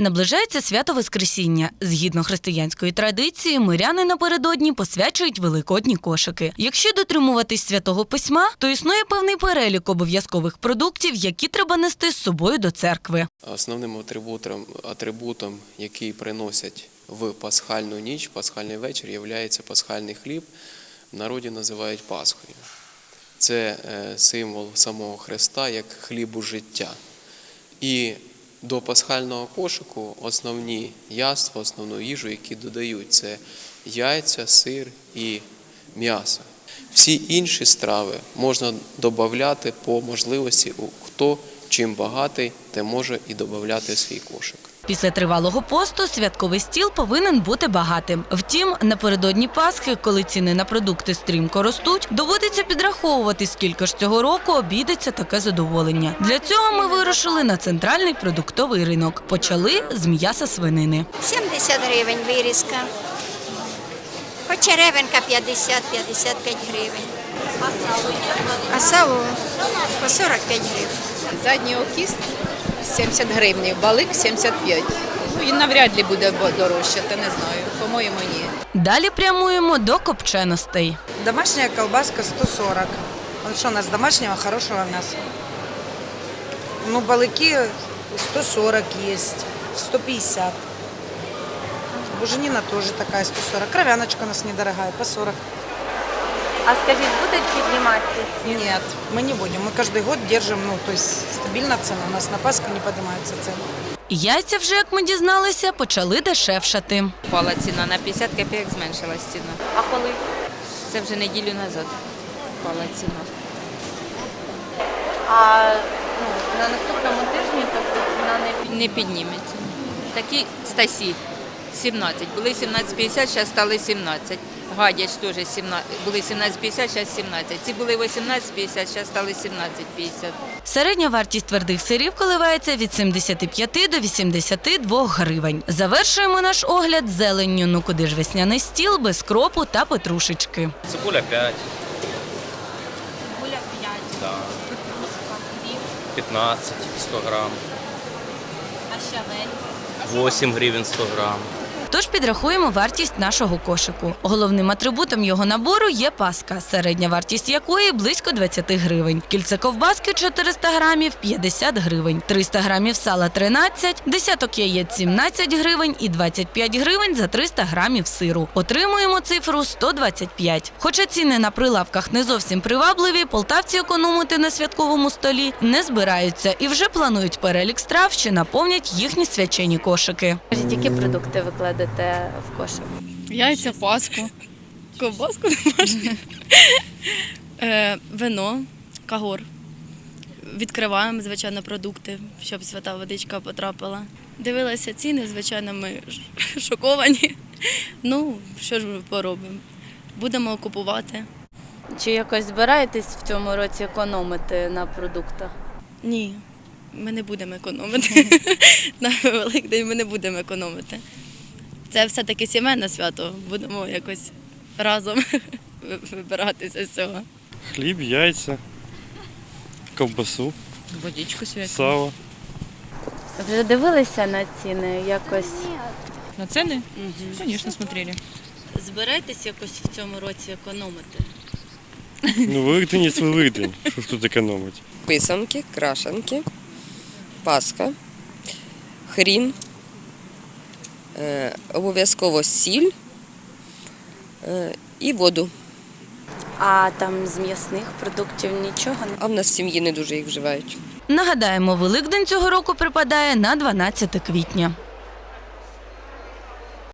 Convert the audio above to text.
Наближається свято Воскресіння. Згідно християнської традиції, миряни напередодні посвячують великодні кошики. Якщо дотримуватись святого письма, то існує певний перелік обов'язкових продуктів, які треба нести з собою до церкви. Основним атрибутом, атрибутом, який приносять в пасхальну ніч, пасхальний вечір, є пасхальний хліб. В народі називають Пасхою. Це е, символ самого Христа як хлібу життя. І до пасхального кошику основні яства, основну їжу, які додають, це яйця, сир і м'ясо. Всі інші страви можна додати по можливості, хто чим багатий, те може і додати свій кошик. Після тривалого посту святковий стіл повинен бути багатим. Втім, напередодні Пасхи, коли ціни на продукти стрімко ростуть, доводиться підраховувати, скільки ж цього року обійдеться таке задоволення. Для цього ми вирушили на центральний продуктовий ринок. Почали з м'яса свинини. 70 гривень вирізка. Почеревинка 50-55 гривень. А сало по 45 гривень. Задній окіст 70 гривень, балик 75. Ну і навряд ли буде дорожче, та не знаю. По-моєму, ні. Далі прямуємо до копченостей. Домашняя колбаска 140. Вот что у нас домашнего хорошего мяса? Ну, балыки 140 есть, 150. Буженина тоже такая 140. Кровяночка у нас недорогая, по 40. А скажіть, будуть підніматися? Нет, мы не будем. Мы каждый год держим, ну, то есть стабильно цена. У нас на Пасху не поднимаются цены. Яйця вже, як ми дізналися, почали дешевшати. Впала ціна на 50 копійок зменшилась ціна. А коли? Це вже неділю назад впала ціна. А ну, на наступному тижні тобто ціна не піде. Не підніметься. Такі стасі 17. Були 17,50, зараз стали 17. Гадяч теж 17. Були 17,50, зараз 17. Ці були 18,50, зараз стали 17,50. Середня вартість твердих сирів коливається від 75 до 82 гривень. Завершуємо наш огляд зеленню. Ну куди ж весняний стіл без кропу та петрушечки. Цибуля 5. Гуля 5. Да. 15, 100 грам. А щавель? 8 гривень 100 грам. Тож підрахуємо вартість нашого кошику. Головним атрибутом його набору є паска, середня вартість якої близько 20 гривень. Кільце ковбаски 400 грамів 50 гривень, 300 грамів сала 13, десяток яєць 17 гривень і 25 гривень за 300 грамів сиру. Отримуємо цифру 125. Хоча ціни на прилавках не зовсім привабливі, полтавці економити на святковому столі не збираються і вже планують перелік страв, що наповнять їхні свячені кошики. Які продукти ви кладете в кошик? Яйця, паску, ковбаску домашню, е, вино, кагор. Відкриваємо, звичайно, продукти, щоб свята водичка потрапила. Дивилася ціни, звичайно, ми шоковані. Ну, що ж ми поробимо? Будемо купувати. Чи якось збираєтесь в цьому році економити на продуктах? Ні, ми не будемо економити. На Великдень ми не будемо економити. Це все-таки сімейне свято. Будемо якось разом вибиратися з цього. Хліб, яйця, ковбасу, Водичку святу. сало. Вже дивилися на ціни якось? На ціни? Звісно, смотрели. Збираєтесь якось в цьому році економити? Ну, Великдень є Великдень. Що ж тут економить? писанки, крашанки, паска, хрін, обов'язково сіль е, і воду. А там з м'ясних продуктів нічого не А в нас в сім'ї не дуже їх вживають. Нагадаємо, Великдень цього року припадає на 12 квітня.